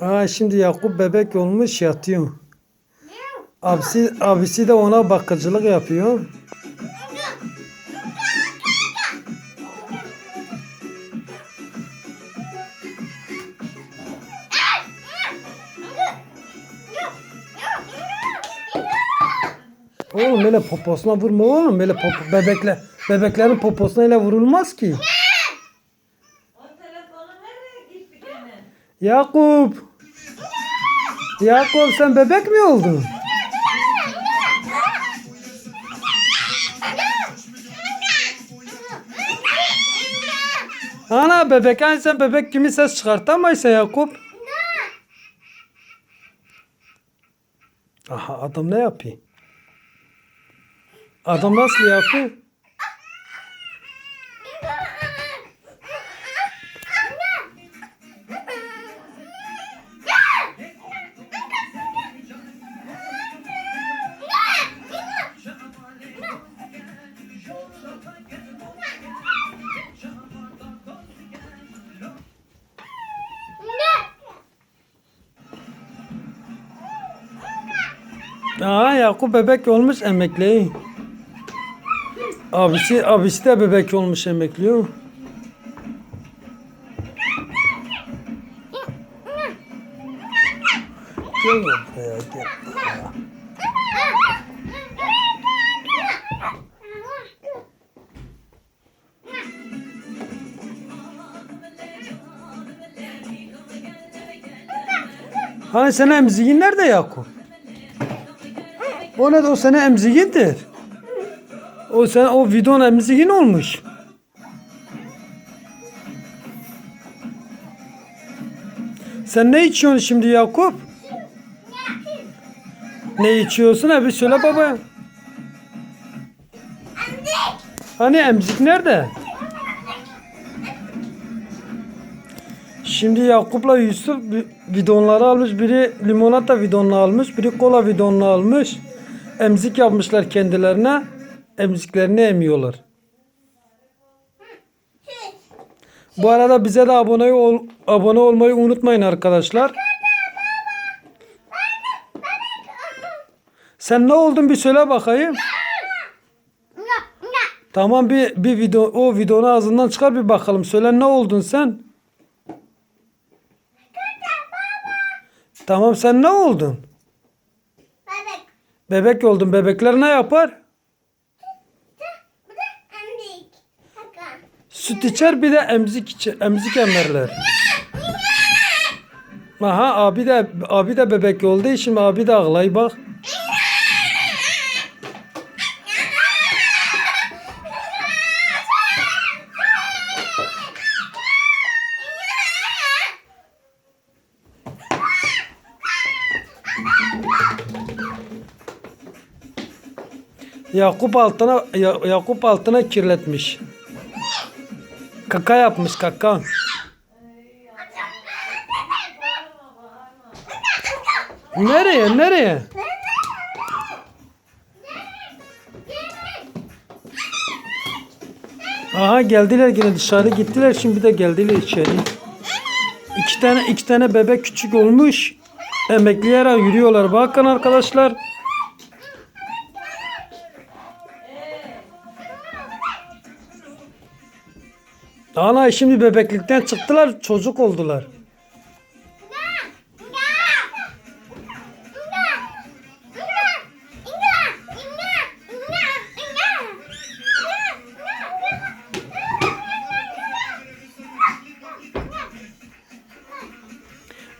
Aa, şimdi Yakup bebek olmuş yatıyor. Abisi, abisi de ona bakıcılık yapıyor. Oğlum öyle poposuna vurma oğlum. Böyle popo, bebekle, bebeklerin poposuna öyle vurulmaz ki. O telefonu nereye gitti gene? Yakup. Yakup sen bebek mi oldun? Ana bebek hani sen bebek gibi ses çıkartamaysa Yakup. Aha adam ne yapıyor? Adam nasıl yapıyor? Aa Yakup bebek olmuş emekli. Abisi abisi de bebek olmuş emekli. Gel buraya gel. Hani senin emziğin nerede Yakup? O ne o senin emziğindir. O sen o videonun emziğin olmuş. Sen ne içiyorsun şimdi Yakup? Ne içiyorsun abi söyle baba. Hani emzik nerede? Şimdi Yakup'la Yusuf bi- bidonları almış. Biri limonata bidonunu almış. Biri kola bidonunu almış. Emzik yapmışlar kendilerine. Emziklerini emiyorlar. Bu arada bize de abone ol, abone olmayı unutmayın arkadaşlar. Sen ne oldun bir söyle bakayım. Tamam bir bir video o videonu ağzından çıkar bir bakalım. Söyle ne oldun sen? Tamam sen ne oldun? Bebek. Oldun. Bebekler ne yapar? Süt içer bir de emzik içer, emzik emerler. Aha abi de abi de bebek oldu. Şimdi abi de ağlay bak. Yakup altına Ya- Yakup altına kirletmiş. Kaka yapmış kaka. Nereye nereye? Aha geldiler yine dışarı gittiler şimdi de geldiler içeri. İki tane iki tane bebek küçük olmuş. Emekleyerek yürüyorlar. Bakın arkadaşlar. Ana şimdi bebeklikten çıktılar çocuk oldular.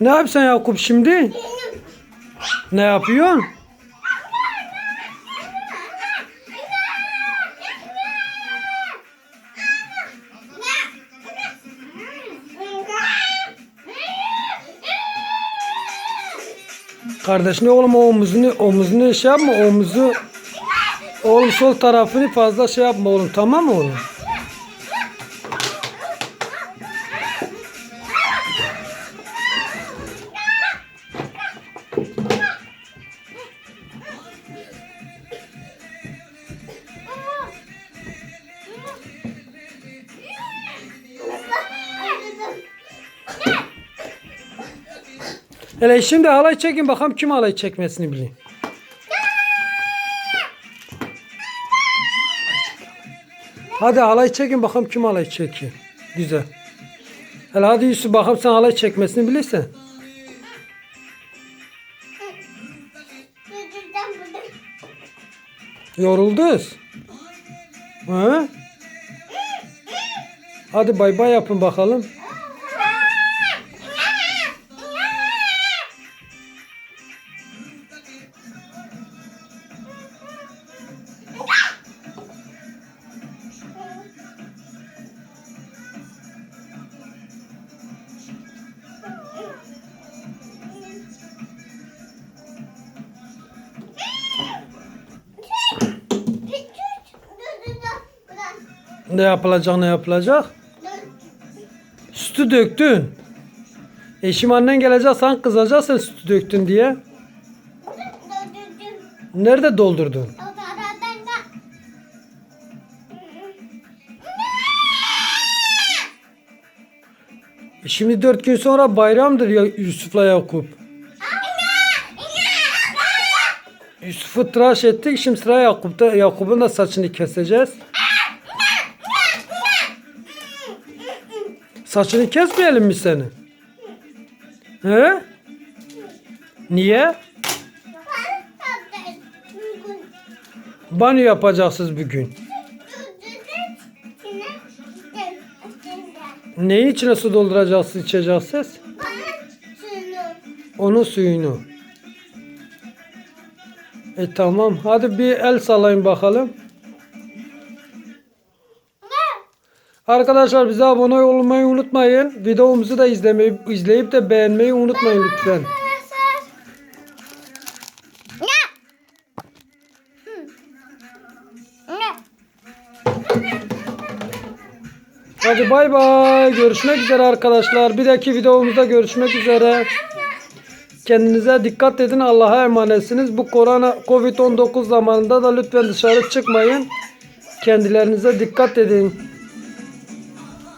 Ne yapıyorsun Yakup şimdi? Ne yapıyorsun? Kardeşine oğlum omuzunu omuzunu şey yapma omuzu oğlum sol tarafını fazla şey yapma oğlum tamam mı oğlum? Hele şimdi halay çekin bakalım kim halay çekmesini biliyor. Hadi halay çekin bakalım kim halay çekiyor. Güzel. Hele hadi Yusuf bakalım sen halay çekmesini bilirsen. Yoruldunuz. He? Hadi bay bay yapın bakalım. Ne yapılacak ne yapılacak? Sütü döktün. Eşim annen gelecek sen kızacaksın sütü döktün diye. Nerede doldurdun? E Şimdi dört gün sonra bayramdır ya Yusuf'la Yakup. Yusuf'u tıraş ettik. Şimdi sıra Yakup'ta. Yakup'un da saçını keseceğiz. Saçını kesmeyelim mi seni? He? Niye? Banyo yapacaksınız bugün. Neyin içine su dolduracaksınız, içeceksiniz? Onun suyunu. E tamam. Hadi bir el sallayın bakalım. Arkadaşlar bize abone olmayı unutmayın. Videomuzu da izlemeyi, izleyip de beğenmeyi unutmayın lütfen. Hadi bay bay. Görüşmek üzere arkadaşlar. Bir dahaki videomuzda görüşmek üzere. Kendinize dikkat edin. Allah'a emanetsiniz. Bu korona Covid-19 zamanında da lütfen dışarı çıkmayın. Kendilerinize dikkat edin.